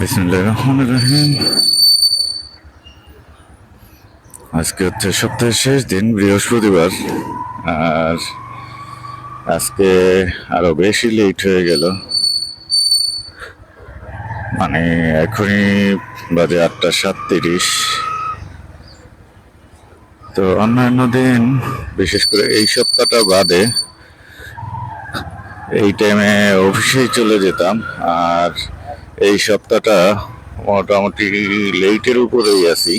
বিসমুল্লাহ রহমান রহিম। আজকে হচ্ছে সপ্তাহের শেষ দিন, বৃহস্পতিবার। আর আজকে আরও বেশি লেট হয়ে গেল। মানে এখনই বাজে আটটা সাতত্রিশ। তো অন্যান্য দিন, বিশেষ করে এই সপ্তাহটা বাদে, এই টাইমে অফিসেই চলে যেতাম। আর এই সপ্তাহটা মোটামুটি লেটের উপরেই আছি।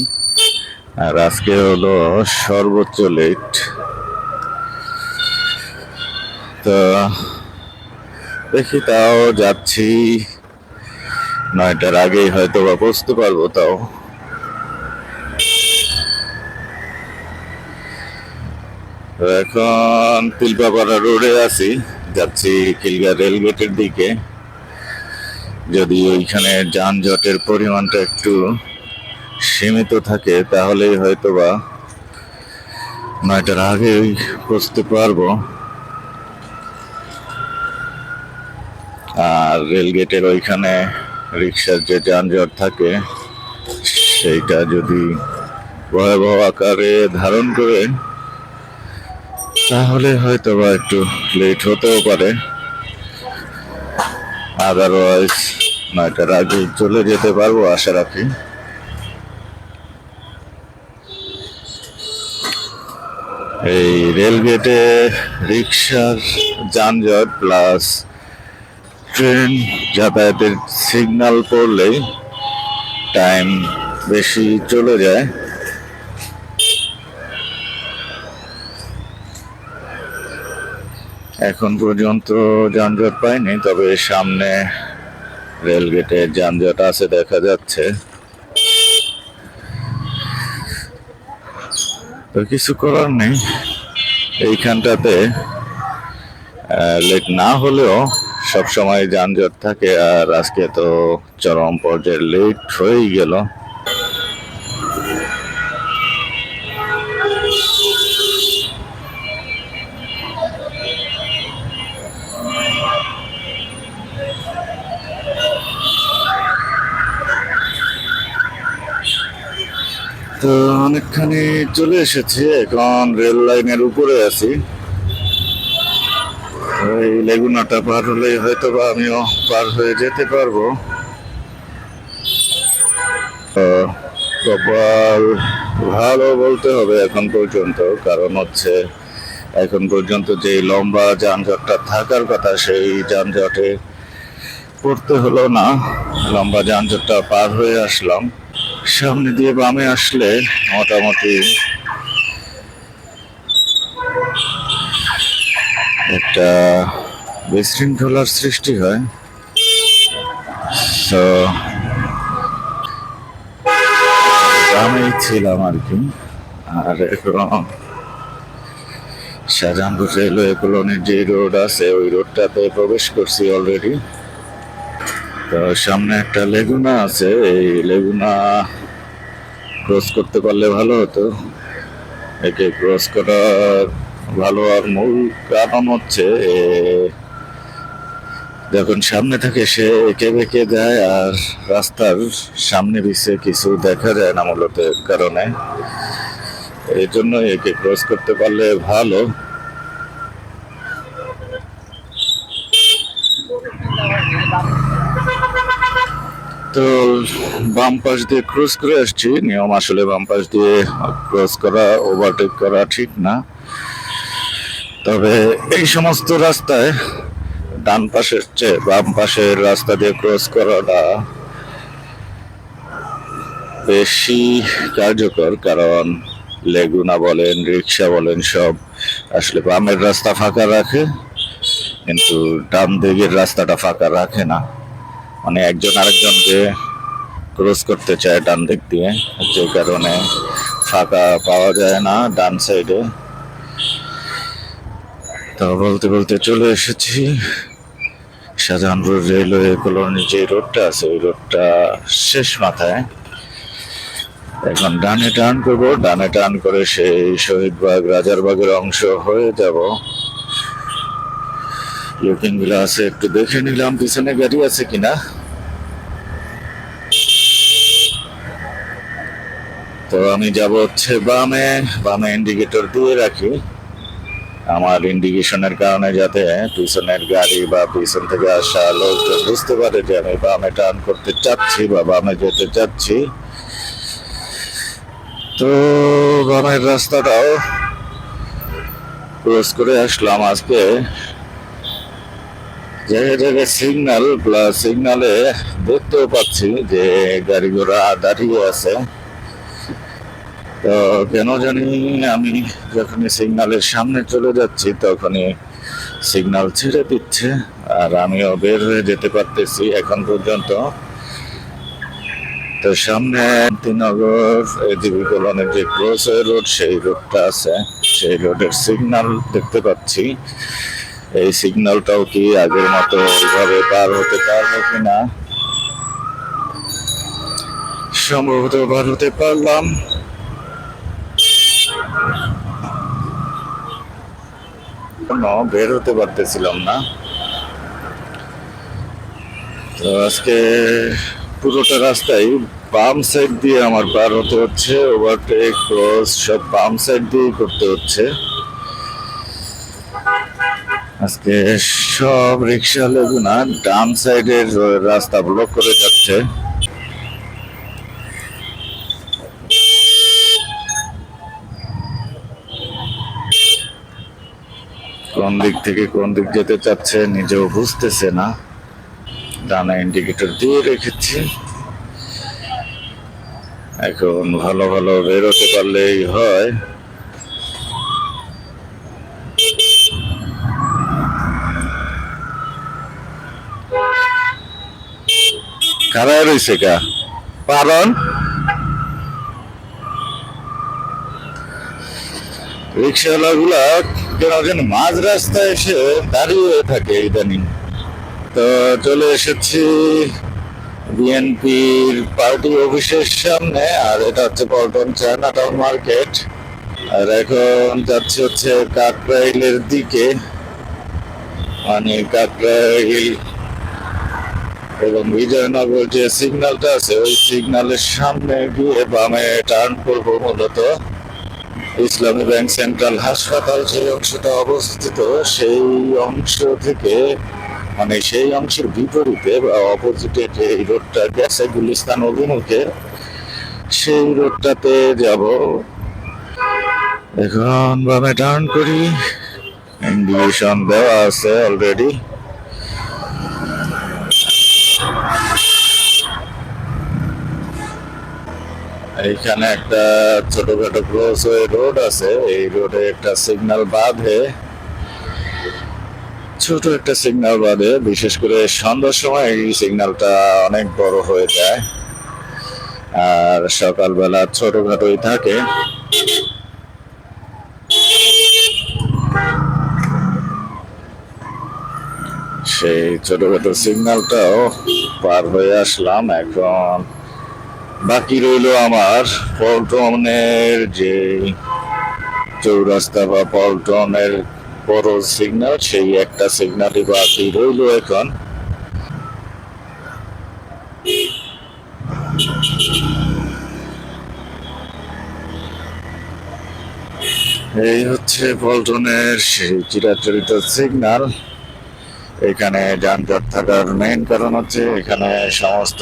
আর আজকে হলো সর্বোচ্চ লেট তো দেখি তাও যাচ্ছি। নয়টার আগেই হয়তো বা পৌঁছতে পারব তাও। এখন তিলপাপাড়া রোডে আছি। যাচ্ছি খিলগা রেলগেটের দিকে। যদি ওইখানে যানজটের পরিমাণটা একটু সীমিত থাকে, তাহলেই হয়তো বা নয়টার আগে পৌঁছতে পারব। আর রেলগেটের ওইখানে রিক্সার যে যানজট থাকে, সেইটা যদি ভয়াবহ আকারে ধারণ করে, তাহলে হয়তো বা একটু লেট হতেও পারে। আদারওয়াইজ নয়টার আগে চলে যেতে পারব, আশা রাখি। এই রেলগেটে রিক্সার যানজট প্লাস ট্রেন যাতায়াতের সিগন্যাল পড়লেই টাইম বেশি চলে যায়। এখন পর্যন্ত যানজট পাইনি, তবে সামনে রেলগেটে যানজট আছে, দেখা যাচ্ছে। তো কিছু করার নেই। এইখানটাতে লেট না হলেও সব সময় যানজট থাকে, আর আজকে তো চরম পর্যায়ে লেট হয়েই গেল। তো অনেকখানি চলে এসেছি, এখন রেল লাইনের উপরে আছি। এই লেগুনাটা পার হলেই হয়তো বা আমিও পার হয়ে যেতে পারব। কপাল ভালো বলতে হবে এখন পর্যন্ত, কারণ হচ্ছে এখন পর্যন্ত যে লম্বা যানজটটা থাকার কথা, সেই যানজটে পড়তে হলো না। লম্বা যানজটটা পার হয়ে আসলাম। সামনে দিয়ে বামে আসলে মোটামুটি একটা বিশৃঙ্খলার সৃষ্টি হয়। তো বামেই ছিলাম আর কি। আর এখন শাহজাহানপুর রেলওয়ে কলোনির যে রোড আছে, ওই রোডটাতে প্রবেশ করছি অলরেডি তো সামনে একটা লেগুনা আছে, এই লেগুনা ক্রস করতে পারলে ভালো হতো। একে ক্রস করার ভালো আর মূল কারণ হচ্ছে যখন সামনে থাকে সে একে বেঁকে যায় আর রাস্তার সামনে পিছিয়ে কিছু দেখা যায় না মূলত কারণে এই জন্য একে ক্রস করতে পারলে ভালো। তো বাম পাশ দিয়ে ক্রস করে আসছি। নিয়ম আসলে বাম পাশ দিয়ে ক্রস করা ওভারটেক করা ঠিক না। তবে এই সমস্ত রাস্তায় ডান পাশের চেয়ে বাম পাশের রাস্তা দিয়ে ক্রস করাটা বেশি কার্যকর, কারণ লেগুনা বলেন রিক্সা বলেন, সব আসলে বামের রাস্তা ফাঁকা রাখে, কিন্তু ডান দিকের রাস্তাটা ফাঁকা রাখে না। মানে একজন আরেকজনকে ক্রস করতে চায় ডান দিক দিয়ে, যে কারণে ফাঁকা পাওয়া যায় না ডান সাইডে তো বলতে বলতে চলে এসেছি শাহজাহানপুর রেলওয়ে কলোনি, যে রোডটা আছে, ওই রোডটা শেষ মাথায়। এখন ডানে টার্ন করব, ডানে টার্ন করে সেই শহীদবাগ রাজারবাগের অংশ হয়ে যাব। লুকিং গ্লাসে একটু দেখে নিলাম, পিছনে গাড়ি আছে কিনা। তো আমি যাব হচ্ছে বামে বামে ইন্ডিকেটর দিয়ে রাখি। আমার ইন্ডিকেশনের কারণে যাতে পিছনের গাড়ি বা পিছন থেকে আসা লোকজন বুঝতে পারে যে আমি বামে টার্ন করতে চাচ্ছি বা বামে যেতে চাচ্ছি। তো বামের রাস্তাটাও ক্রস করে আসলাম আজকে। জায়গায় জায়গায় সিগন্যাল প্লাস সিগনালে দেখতেও পাচ্ছি যে গাড়ি ঘোড়া দাঁড়িয়ে আছে। তো কেন জানি আমি যখনই সিগন্যালের সামনে চলে যাচ্ছি, তখনই সিগনাল ছেড়ে দিচ্ছে আর আমিও বের হয়ে যেতে পারতেছি এখন পর্যন্ত। তো সামনে তিনগর জিবি কলোনের যে ক্রস রোড, সেই রোডটা আছে। সেই রোডের সিগনাল দেখতে পাচ্ছি। এই সিগন্যালটাও কি আগের মতো ওইভাবে পার হতে পারব কিনা? সম্ভবত পার হতে পারলাম। কোনো বের হতে পারতেছিলাম না। তো আজকে পুরোটা রাস্তায় বাম সাইড দিয়ে আমার পার হতে হচ্ছে ওভারটেক ক্রস সব বাম সাইড দিয়েই করতে হচ্ছে। আজকে সব রিক্সা লেগুনা ডান সাইডের রাস্তা ব্লক করে যাচ্ছে। কোন দিক থেকে কোন দিক যেতে চাচ্ছে নিজেও বুঝতেছে না। ডানা ইন্ডিকেটর দিয়ে রেখেছি। এখন ভালো ভালো বেরোতে পারলেই হয়। খারাপ রয়েছে কা? কারণ রিক্সাওয়ালা যেন মাঝ রাস্তায় এসে দাঁড়িয়ে থাকে ইদানিং। তো চলে এসেছি বিএনপির পার্টি অফিসের সামনে, আর এটা হচ্ছে পল্টন চায়না টাউন মার্কেট। আর এখন যাচ্ছে হচ্ছে কাকরাইলের দিকে। মানে কাকরাইল এবং বিজয়নগর যে সিগন্যালটা আছে, ওই সিগন্যালের সামনে গিয়ে বামে টার্ন করব মূলত। ইসলামী ব্যাংক সেন্ট্রাল হাসপাতাল যে অংশটা অবস্থিত, সেই অংশ থেকে মানে সেই অংশের বিপরীতে, বা অপোজিটে যে রোডটা গেছে গুলিস্তান অভিমুখে, সেই রোডটাতে যাব। এখন বামে টার্ন করি। ইন্ডিকেশন দেওয়া আছে অলরেডি এইখানে একটা ছোটখাটো ক্রসওয়ে রোড আছে। এই রোডে একটা সিগন্যাল বাঁধে। ছোট একটা সিগন্যাল বাঁধে। বিশেষ করে সন্ধ্যার সময় এই সিগন্যালটা অনেক বড় হয়ে যায়। আর সকালবেলা ছোটখাটোই থাকে। সেই ছোটখাটো সিগন্যালটাও পার হয়ে আসলাম এখন। বাকি রইল আমার পল্টনের যে চৌরাস্তা বা পল্টনের বড় সিগন্যাল সেই একটা সিগন্যালই বাকি রইল এখন। এই হচ্ছে পল্টনের সেই চিরাচরিত সিগন্যাল এখানে যানজট থাকার মেইন কারণ হচ্ছে এখানে সমস্ত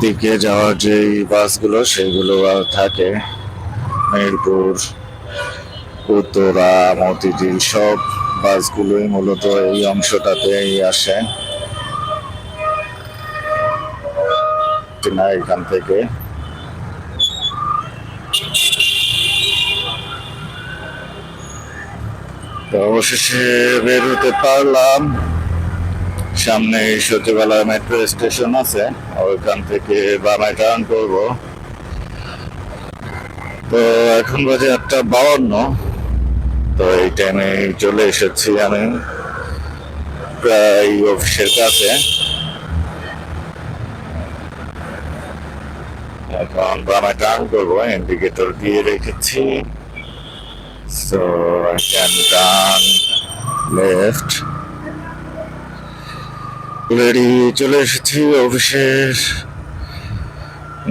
দিকে যাওয়ার যে বাসগুলো, সেগুলো থাকে। মিরপুর, উত্তরা, মতিঝিল, সব বাসগুলোই মূলত এই অংশটাতেই আসে। না, এখান থেকে। তো অবশেষে বের হতে পারলাম। সামনে সচিবালয় মেট্রো স্টেশন আছে, ওইখান থেকে বামে টার্ন করব। তো এখন বাজে একটা বাউন্ন। তো এই টাইমে চলে এসেছি আমি প্রায় অফিসের কাছে। এখন বামে টার্ন করব ইন্ডিকেটর দিয়ে রেখেছি। Can turn left. অলরেডি চলে এসেছি অফিসের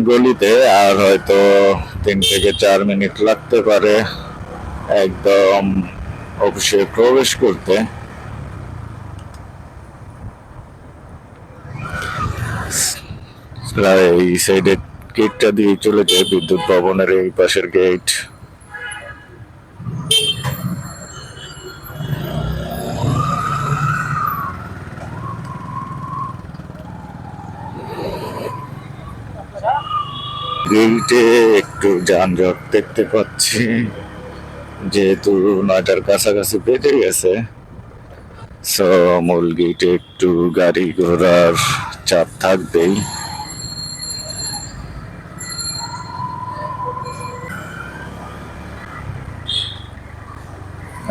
গলিতে, আর হয়তো তিন থেকে চার মিনিট লাগতে পারে একদম অফিসে প্রবেশ করতে। এই সাইডের গেটটা দিয়ে চলে যায়, বিদ্যুৎ ভবনের এই পাশের গেট গেটে একটু যানজট দেখতে পাচ্ছি। যেহেতু নয়টার কাছাকাছি বেজে গেছে সো মূল গেটে একটু গাড়ি ঘোড়ার চাপ থাকবেই।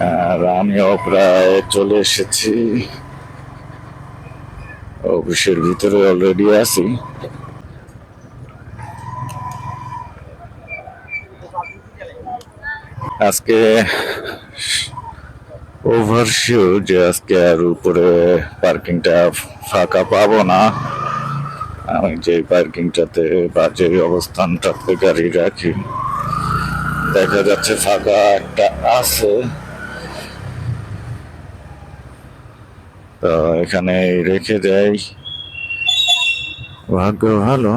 আর আমিও প্রায় চলে এসেছি। অফিসের ভিতরে অলরেডি আছি। আজকে ওভারশিওর যে আজকে আর উপরে পার্কিংটা ফাঁকা পাবো না। আমি যে পার্কিংটাতে বা যে অবস্থানটাতে গাড়ি রাখি, দেখা যাচ্ছে ফাঁকা একটা আছে। তো এখানে রেখে দেয়। ভাগ্য ভালো।